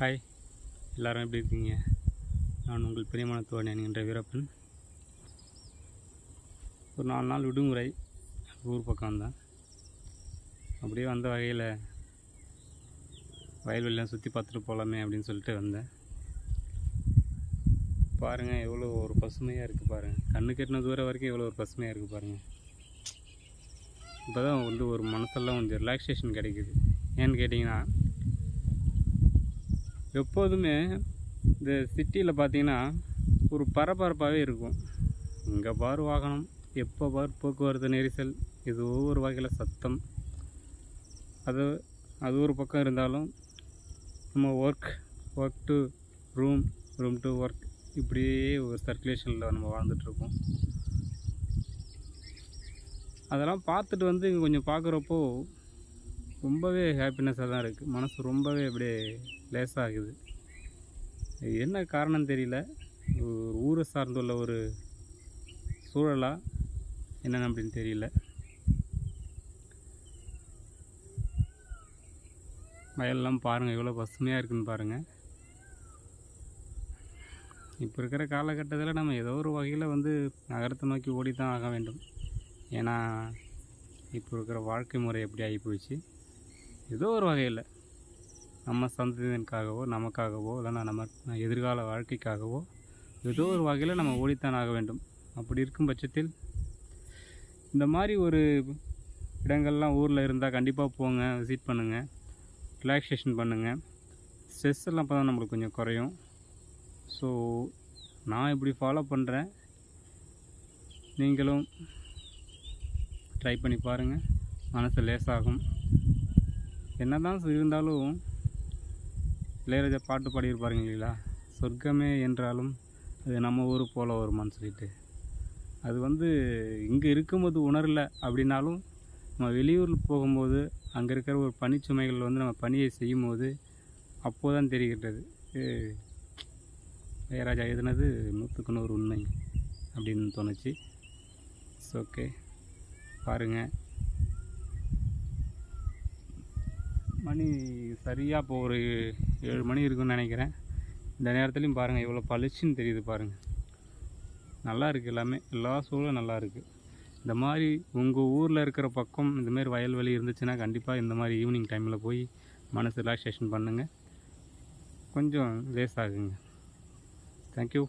Hi எல்லோரும் எப்படி இருக்கீங்க? நான் உங்கள் பிரியமான தோழன் என்கின்ற வீரப்பன். ஒரு நாலு நாள் விடுமுறை ஊர் பக்கம் வந்தேன் அப்படியே வந்த வகையில் வயல்வெளிலாம் சுற்றி பார்த்துட்டு போகலாமே அப்படின்னு சொல்லிட்டு வந்தேன். பாருங்கள் எவ்வளோ ஒரு பசுமையாக இருக்குது பாருங்கள் கண்ணு கெட்டின தூரம் வரைக்கும் எவ்வளோ ஒரு பசுமையாக இருக்குது பாருங்கள் இப்போ தான் வந்து ஒரு மனசெல்லாம் கொஞ்சம் ரிலாக்ஸேஷன் கிடைக்குது. ஏன்னு கேட்டிங்கன்னா எப்போதுமே இந்த சிட்டியில் பார்த்தீங்கன்னா ஒரு பரபரப்பாகவே இருக்கும். இங்கே பார் வாகனம் எப்போ பார் போக்குவரத்து நெரிசல் இது ஒவ்வொரு வகையில் சத்தம். அது அது ஒரு பக்கம் இருந்தாலும் நம்ம work work to room room to work இப்படியே ஒரு சர்க்குலேஷனில் நம்ம வாழ்ந்துட்டுருக்கோம் அதெல்லாம் பார்த்துட்டு வந்து இங்கே கொஞ்சம் பார்க்குறப்போ ரொம்பவே ஹாப்பினஸ்ஸாக தான் இருக்குது மனசு ரொம்பவே அப்படியே லேசாகுது. என்ன காரணம் தெரியல. ஒரு ஊரை சார்ந்துள்ள ஒரு சூழலா என்னென்னு அப்படின்னு தெரியல. வயல்லாம் பாருங்கள் எவ்வளோ பசுமையாக இருக்குன்னு பாருங்கள் இப்போ இருக்கிற காலகட்டத்தில் நம்ம ஏதோ ஒரு வகையில் வந்து நகரத்தை நோக்கி ஓடி தான் ஆக வேண்டும். ஏன்னா இப்போ இருக்கிற வாழ்க்கை முறை எப்படி ஆகி போயிடுச்சு ஏதோ ஒரு வகையில் நம்ம சந்ததியினருக்காகவோ நமக்காகவோ இல்லைன்னா நம்ம எதிர்கால வாழ்க்கைக்காகவோ ஏதோ ஒரு வகையில் நம்ம ஓடித்தான் ஆக வேண்டும். அப்படி இருக்கும் பட்சத்தில் இந்த மாதிரி ஒரு இடங்கள்லாம் ஊரில் இருந்தால் கண்டிப்பாக போங்க விசிட் பண்ணுங்கள் ரிலாக்ஸேஷன் பண்ணுங்கள் ஸ்ட்ரெஸ் எல்லாம் அப்போ தான் நம்மளுக்கு கொஞ்சம் குறையும். ஸோ நான் இப்படி ஃபாலோ பண்ணுறேன் நீங்களும் ட்ரை பண்ணி பாருங்கள் மனசு லேசாகும். என்ன தான் இருந்தாலும் இளையராஜா பாட்டு பாடியிருப்பாருங்க இல்லைங்களா? சொர்க்கமே என்றாலும் அது நம்ம ஊர் போல வருமான்னு சொல்லிட்டு. அது வந்து இங்கே இருக்கும்போது உணரல அப்படின்னாலும் நம்ம வெளியூரில் போகும்போது அங்கே இருக்கிற ஒரு பனிச்சுமைகள் வந்து நம்ம பணியை செய்யும்போது அப்போது தான் தெரிகின்றது இளையராஜா எழுதுனது நூற்றுக்கு நூறு உண்மை அப்படின்னு தோணுச்சு. இட்ஸ் ஓகே பாருங்கள் மணி சரியாக இப்போ ஒரு ஏழு மணி இருக்குன்னு நினைக்கிறேன். இந்த நேரத்துலையும் பாருங்கள் இவ்வளோ பளிச்சுன்னு தெரியுது பாருங்கள் நல்லா இருக்குது எல்லாமே. எல்லா சூழலும் நல்லா இருக்குது இந்த மாதிரி உங்கள் ஊரில் இருக்கிற பக்கம் இந்தமாரி வயல்வெளி இருந்துச்சுன்னா கண்டிப்பாக இந்த மாதிரி ஈவினிங் டைமில் போய் மனசு ரிலாக்ஸேஷன் பண்ணுங்கள் கொஞ்சம் லேஸ் ஆகுங்க தேங்க்யூ